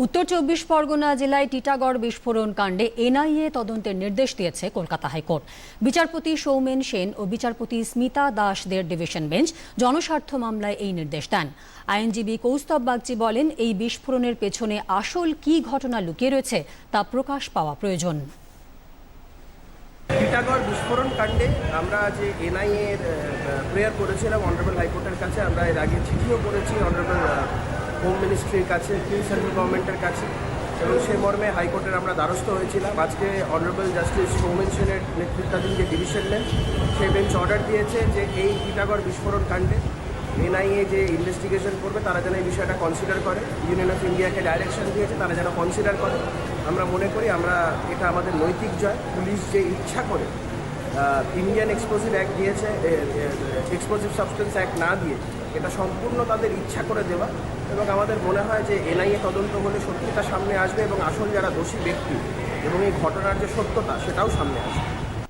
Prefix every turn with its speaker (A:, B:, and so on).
A: উত্তর চব্বিশ পরগনা জেলায় টিটাগড় বিস্ফোরণ কাণ্ডে এনআইএ তদন্তের নির্দেশ দিয়েছে কলকাতা হাইকোর্ট। বিচারপতি সৌমেন সেন ও বিচারপতি স্মিতা দাসদের ডিভিশন বেঞ্চ জনস্বার্থ মামলায় এই নির্দেশ দেন। আইনজীবী কৌস্তব বাগচি বলেন, এই বিস্ফোরণের পেছনে আসল কি ঘটনা লুকিয়ে রয়েছে তা প্রকাশ পাওয়া প্রয়োজন।
B: টিটাগড় বিস্ফোরণ কাণ্ডে আমরা যে এনআইএ প্রেয়ার করেছিলাম অনারেবল হাইকোর্টের কাছে, আমরা এর আগে চিঠিও করেছি অনারেবল হোম মিনিস্ট্রির কাছে সেন্ট্রাল গভর্নমেন্টের কাছে এবং সে মর্মে হাইকোর্টের আমরা দ্বারস্থ হয়েছিলাম। আজকে অনারেবল জাস্টিস সৌমেন সেনের নেতৃত্বাধীন যে ডিভিশন বেঞ্চ সেই বেঞ্চ অর্ডার দিয়েছে যে এই টিটাগড় বিস্ফোরণ কাণ্ডে এনআইএ যে ইনভেস্টিগেশন করবে, তারা যেন এই বিষয়টা কনসিডার করে। ইউনিয়ন অফ ইন্ডিয়াকে ডাইরেকশন দিয়েছে, তারা যেন কনসিডার করে। আমরা মনে করি আমরা এটা আমাদের নৈতিক জয়। পুলিশ যে ইচ্ছা করে ইন্ডিয়ান এক্সপ্লোসিভ অ্যাক্ট দিয়েছে এক্সপ্লোসিভ সাবস্টেন্স অ্যাক্ট না দিয়ে এটা সম্পূর্ণ তাদের ইচ্ছা করে দেওয়া এবং আমাদের মনে হয় যে এনআইএ তদন্ত হলে সত্যিটা সামনে আসবে এবং আসল যারা দোষী ব্যক্তি এবং এই ঘটনার যে সত্যতা সেটাও সামনে আসবে।